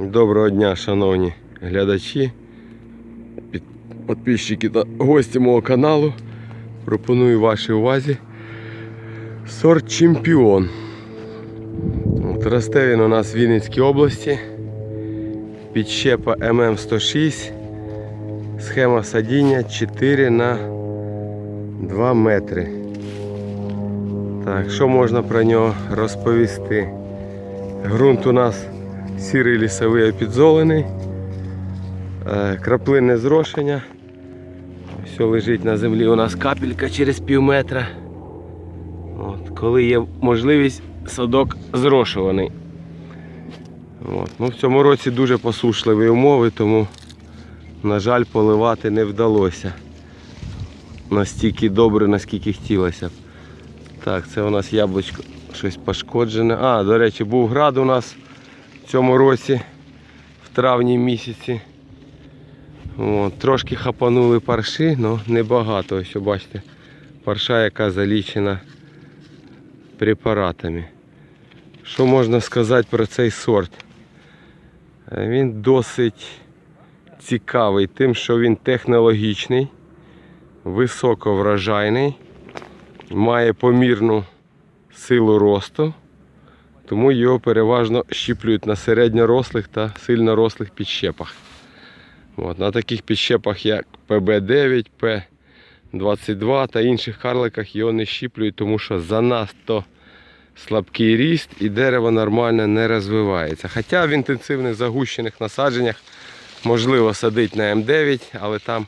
Доброго дня, шановні глядачі, підписчики та гості мого каналу. Пропоную вашій увазі сорт чемпіон. От росте він у нас в Вінницькій області. Підщепа ММ106. Схема садіння 4 на 2 метри. Так, що можна про нього розповісти? Грунт у нас сірий лісовий опідзолений, е, краплинне зрошення. Все лежить на землі у нас капелька через пів метра. От, коли є можливість, садок зрошуваний. От. Ну, в цьому році дуже посушливі умови, тому, на жаль, поливати не вдалося. Настільки добре, наскільки хотілося. Так, це у нас яблучко щось пошкоджене. А, до речі, був град у нас в цьому році, в травні місяці. От, трошки хапанули парши, але небагато. Ось бачите, парша, яка залічена препаратами. Що можна сказати про цей сорт? Е, Він досить цікавий тим, що він технологічний, високоврожайний, має помірну силу росту. Тому його переважно щіплюють на середньорослих та сильнорослих підщепах. От, на таких підщепах, як ПБ9, П22 та інших карликах його не щіплюють, тому що занадто слабкий ріст і дерево нормально не розвивається. Хоча в інтенсивних загущених насадженнях можливо садити на М9, але там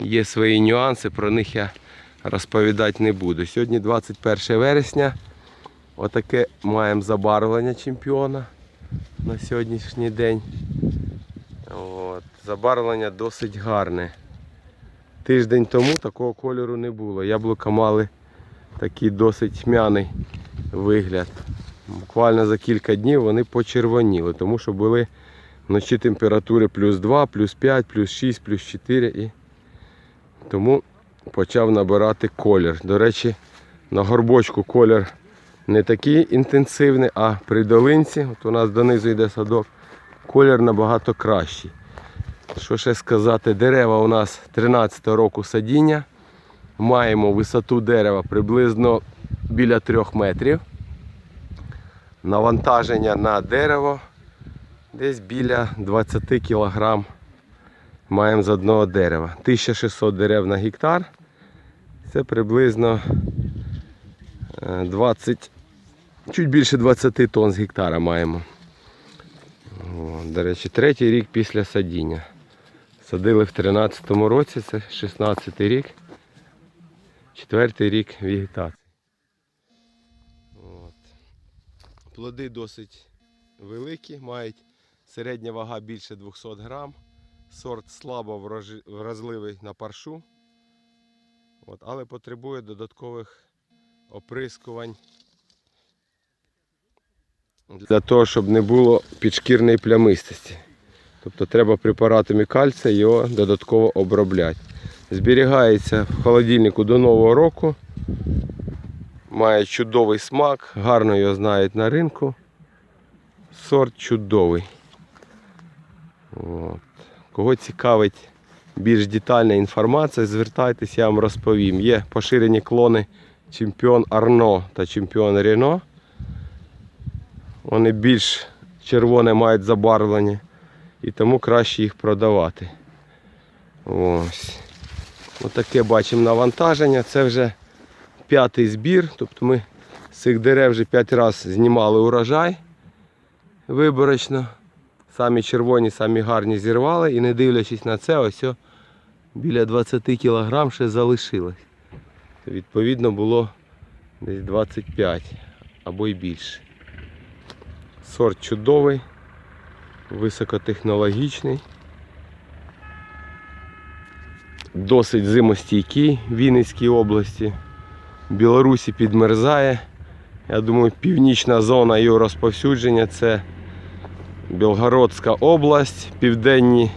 є свої нюанси, про них я розповідати не буду. Сьогодні 21 вересня. Отаке маємо забарвлення чемпіона на сьогоднішній день. От. Забарвлення досить гарне. Тиждень тому такого кольору не було. Яблука мали такий досить тьмяний вигляд. Буквально за кілька днів вони почервоніли, тому що були вночі температури плюс 2, плюс 5, плюс 6, плюс 4 і тому почав набирати колір. До речі, на горбочку колір не такий інтенсивний, а при долинці, от у нас донизу йде садок, колір набагато кращий. Що ще сказати, дерева у нас 13 року садіння. Маємо висоту дерева приблизно біля 3 метрів. Навантаження на дерево десь біля 20 кг маємо з одного дерева. 1600 дерев на гектар. Це приблизно е, 20, чуть більше 20 тонн з гектара маємо. О, до речі, третій рік після садіння. Садили в 13-му році, це 16-й рік. Четвертий рік вегетації. От. Плоди досить великі, мають середня вага більше 200 грам. Сорт слабо вразливий на паршу. От, але потребує додаткових оприскувань для того, щоб не було підшкірної плямистості. Тобто треба препаратами кальція його додатково обробляти. Зберігається в холодильнику до Нового року. Має чудовий смак, гарно його знають на ринку. Сорт чудовий. От. Кого цікавить більш детальна інформація, звертайтеся, я вам розповім. Є поширені клони чемпіон Арно та чемпіон Рено. Вони більш червоне мають забарвлення і тому краще їх продавати. Ось. Отаке бачимо навантаження. Це вже п'ятий збір. Тобто ми з цих дерев вже п'ять разів знімали урожай виборочно. Самі червоні, самі гарні зірвали і не дивлячись на це, ось біля 20 кг ще залишилось. Відповідно було десь 25 або й більше. Сорт чудовий, високотехнологічний, досить зимостійкий в Вінницькій області. В Білорусі підмерзає. Я думаю, північна зона його розповсюдження це Білгородська область, південні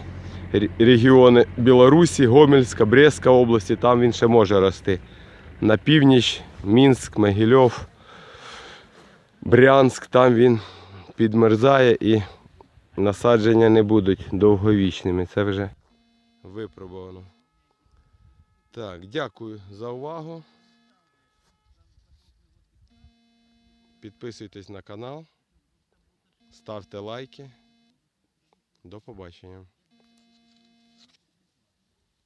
регіони Білорусі, Гомельська, Брестська області, там він ще може рости. На північ, Мінськ, Могильов, Брянськ, там він підмерзає і насадження не будуть довговічними. Це вже випробовано. Так, дякую за увагу. Підписуйтесь на канал, ставте лайки. До побачення.